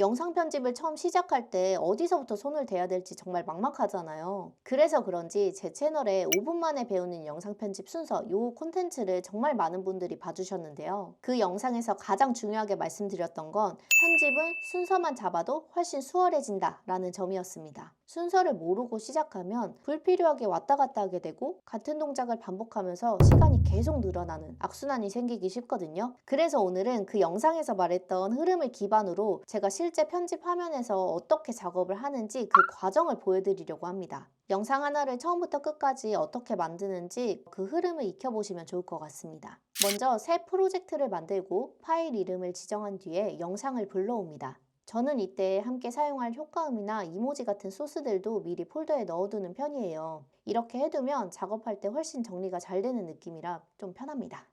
영상 편집을 처음 시작할 때 어디서부터 손을 대야 될지 정말 막막하잖아요. 그래서 그런지 제 채널에 5분 만에 배우는 영상 편집 순서 요 콘텐츠를 정말 많은 분들이 봐주셨는데요. 그 영상에서 가장 중요하게 말씀드렸던 건 편집은 순서만 잡아도 훨씬 수월해진다 라는 점이었습니다. 순서를 모르고 시작하면 불필요하게 왔다 갔다 하게 되고 같은 동작을 반복하면서 시간이 계속 늘어나는 악순환이 생기기 쉽거든요. 그래서 오늘은 그 영상에서 말했던 흐름을 기반으로 제가 실제 편집 화면에서 어떻게 작업을 하는지 그 과정을 보여드리려고 합니다. 영상 하나를 처음부터 끝까지 어떻게 만드는지 그 흐름을 익혀보시면 좋을 것 같습니다. 먼저 새 프로젝트를 만들고 파일 이름을 지정한 뒤에 영상을 불러옵니다. 저는 이때 함께 사용할 효과음이나 이모지 같은 소스들도 미리 폴더에 넣어두는 편이에요. 이렇게 해두면 작업할 때 훨씬 정리가 잘 되는 느낌이라 좀 편합니다.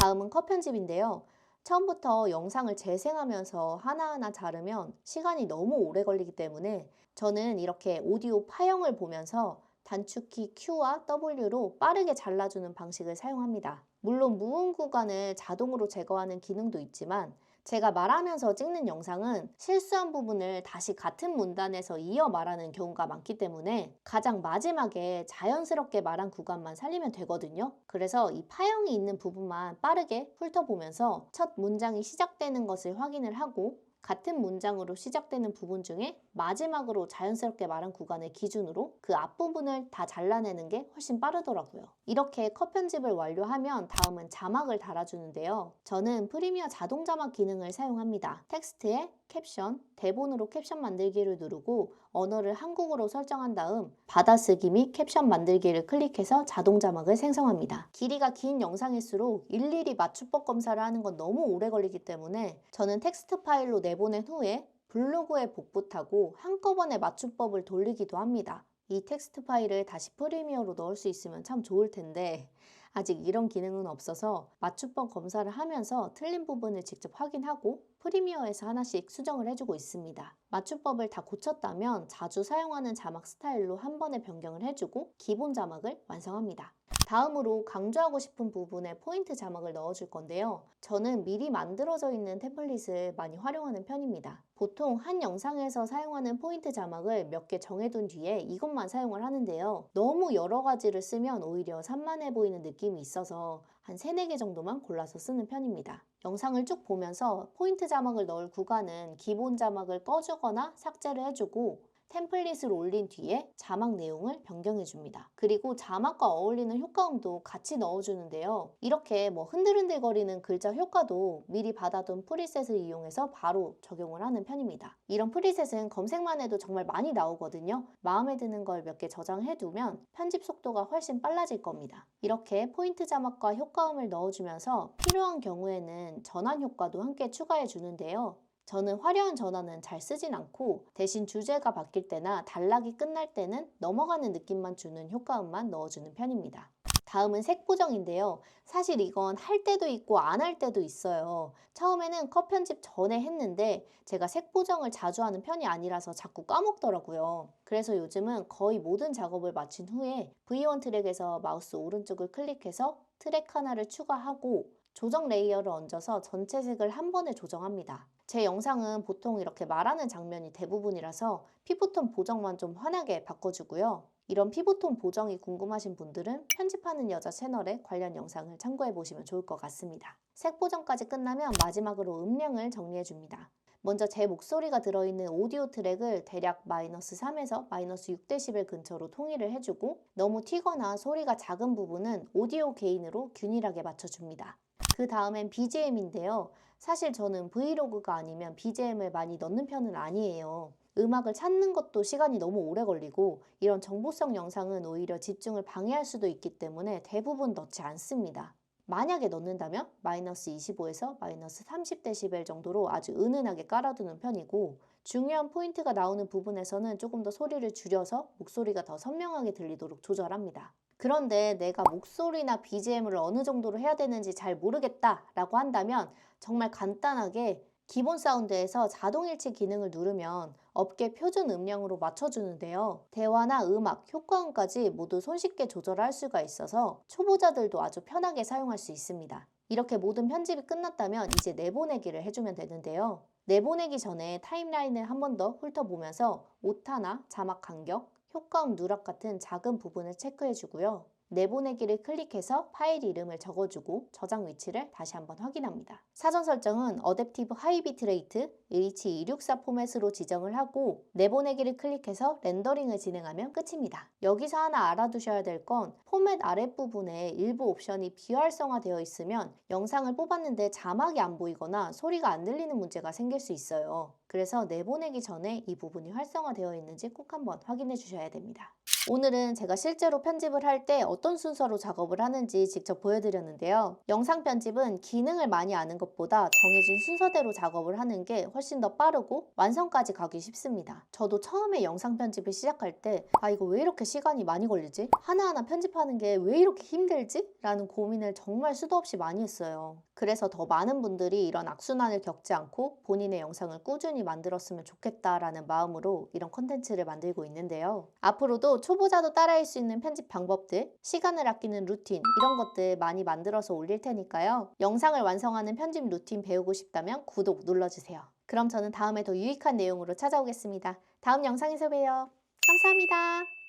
다음은 컷 편집인데요. 처음부터 영상을 재생하면서 하나하나 자르면 시간이 너무 오래 걸리기 때문에 저는 이렇게 오디오 파형을 보면서 단축키 Q와 W로 빠르게 잘라주는 방식을 사용합니다. 물론 무음 구간을 자동으로 제거하는 기능도 있지만 제가 말하면서 찍는 영상은 실수한 부분을 다시 같은 문단에서 이어 말하는 경우가 많기 때문에 가장 마지막에 자연스럽게 말한 구간만 살리면 되거든요. 그래서 이 파형이 있는 부분만 빠르게 훑어보면서 첫 문장이 시작되는 것을 확인을 하고 같은 문장으로 시작되는 부분 중에 마지막으로 자연스럽게 말한 구간을 기준으로 그 앞부분을 다 잘라내는 게 훨씬 빠르더라고요. 이렇게 컷 편집을 완료하면 다음은 자막을 달아주는데요. 저는 프리미어 자동 자막 기능을 사용합니다. 텍스트에 캡션, 대본으로 캡션 만들기를 누르고 언어를 한국어로 설정한 다음 받아쓰기 및 캡션 만들기를 클릭해서 자동 자막을 생성합니다. 길이가 긴 영상일수록 일일이 맞춤법 검사를 하는 건 너무 오래 걸리기 때문에 저는 텍스트 파일로 내보낸 후에 블로그에 복붙하고 한꺼번에 맞춤법을 돌리기도 합니다. 이 텍스트 파일을 다시 프리미어로 넣을 수 있으면 참 좋을 텐데 아직 이런 기능은 없어서 맞춤법 검사를 하면서 틀린 부분을 직접 확인하고 프리미어에서 하나씩 수정을 해주고 있습니다. 맞춤법을 다 고쳤다면 자주 사용하는 자막 스타일로 한 번에 변경을 해주고 기본 자막을 완성합니다. 다음으로 강조하고 싶은 부분에 포인트 자막을 넣어줄 건데요. 저는 미리 만들어져 있는 템플릿을 많이 활용하는 편입니다. 보통 한 영상에서 사용하는 포인트 자막을 몇 개 정해둔 뒤에 이것만 사용을 하는데요. 너무 여러 가지를 쓰면 오히려 산만해 보이는 느낌이 있어서 한 3, 4개 정도만 골라서 쓰는 편입니다. 영상을 쭉 보면서 포인트 자막을 넣을 구간은 기본 자막을 꺼주거나 삭제를 해주고 템플릿을 올린 뒤에 자막 내용을 변경해 줍니다. 그리고 자막과 어울리는 효과음도 같이 넣어주는데요. 이렇게 뭐 흔들흔들거리는 글자 효과도 미리 받아둔 프리셋을 이용해서 바로 적용을 하는 편입니다. 이런 프리셋은 검색만 해도 정말 많이 나오거든요. 마음에 드는 걸 몇 개 저장해 두면 편집 속도가 훨씬 빨라질 겁니다. 이렇게 포인트 자막과 효과음을 넣어주면서 필요한 경우에는 전환 효과도 함께 추가해 주는데요. 저는 화려한 전환은 잘 쓰진 않고 대신 주제가 바뀔 때나 단락이 끝날 때는 넘어가는 느낌만 주는 효과음만 넣어주는 편입니다. 다음은 색 보정인데요. 사실 이건 할 때도 있고 안 할 때도 있어요. 처음에는 컷 편집 전에 했는데 제가 색 보정을 자주 하는 편이 아니라서 자꾸 까먹더라고요. 그래서 요즘은 거의 모든 작업을 마친 후에 V1 트랙에서 마우스 오른쪽을 클릭해서 트랙 하나를 추가하고 조정 레이어를 얹어서 전체 색을 한 번에 조정합니다. 제 영상은 보통 이렇게 말하는 장면이 대부분이라서 피부톤 보정만 좀 환하게 바꿔주고요. 이런 피부톤 보정이 궁금하신 분들은 편집하는 여자 채널의 관련 영상을 참고해 보시면 좋을 것 같습니다. 색 보정까지 끝나면 마지막으로 음량을 정리해 줍니다. 먼저 제 목소리가 들어있는 오디오 트랙을 대략 마이너스 3에서 마이너스 6dB 근처로 통일을 해주고 너무 튀거나 소리가 작은 부분은 오디오 게인으로 균일하게 맞춰줍니다. 그 다음엔 BGM인데요. 사실 저는 브이로그가 아니면 BGM을 많이 넣는 편은 아니에요. 음악을 찾는 것도 시간이 너무 오래 걸리고 이런 정보성 영상은 오히려 집중을 방해할 수도 있기 때문에 대부분 넣지 않습니다. 만약에 넣는다면 마이너스 25에서 마이너스 30dB 정도로 아주 은은하게 깔아두는 편이고 중요한 포인트가 나오는 부분에서는 조금 더 소리를 줄여서 목소리가 더 선명하게 들리도록 조절합니다. 그런데 내가 목소리나 BGM을 어느 정도로 해야 되는지 잘 모르겠다라고 한다면 정말 간단하게 기본 사운드에서 자동일치 기능을 누르면 업계 표준 음량으로 맞춰주는데요. 대화나 음악, 효과음까지 모두 손쉽게 조절할 수가 있어서 초보자들도 아주 편하게 사용할 수 있습니다. 이렇게 모든 편집이 끝났다면 이제 내보내기를 해주면 되는데요. 내보내기 전에 타임라인을 한 번 더 훑어보면서 오타나 자막 간격, 효과음 누락 같은 작은 부분을 체크해 주고요. 내보내기를 클릭해서 파일 이름을 적어주고 저장 위치를 다시 한번 확인합니다. 사전 설정은 어댑티브 하이 비트레이트 H264 포맷으로 지정을 하고 내보내기를 클릭해서 렌더링을 진행하면 끝입니다. 여기서 하나 알아두셔야 될 건 포맷 아랫부분에 일부 옵션이 비활성화되어 있으면 영상을 뽑았는데 자막이 안 보이거나 소리가 안 들리는 문제가 생길 수 있어요. 그래서 내보내기 전에 이 부분이 활성화되어 있는지 꼭 한번 확인해 주셔야 됩니다. 오늘은 제가 실제로 편집을 할 때 어떤 순서로 작업을 하는지 직접 보여드렸는데요. 영상 편집은 기능을 많이 아는 것보다 정해진 순서대로 작업을 하는 게 훨씬 더 빠르고 완성까지 가기 쉽습니다. 저도 처음에 영상 편집을 시작할 때 아 이거 왜 이렇게 시간이 많이 걸리지? 하나하나 편집하는 게 왜 이렇게 힘들지? 라는 고민을 정말 수도 없이 많이 했어요. 그래서 더 많은 분들이 이런 악순환을 겪지 않고 본인의 영상을 꾸준히 만들었으면 좋겠다라는 마음으로 이런 콘텐츠를 만들고 있는데요. 앞으로도 초보자도 따라할 수 있는 편집 방법들, 시간을 아끼는 루틴 이런 것들 많이 만들어서 올릴 테니까요. 영상을 완성하는 편집 루틴 배우고 싶다면 구독 눌러주세요. 그럼 저는 다음에 더 유익한 내용으로 찾아오겠습니다. 다음 영상에서 봬요. 감사합니다.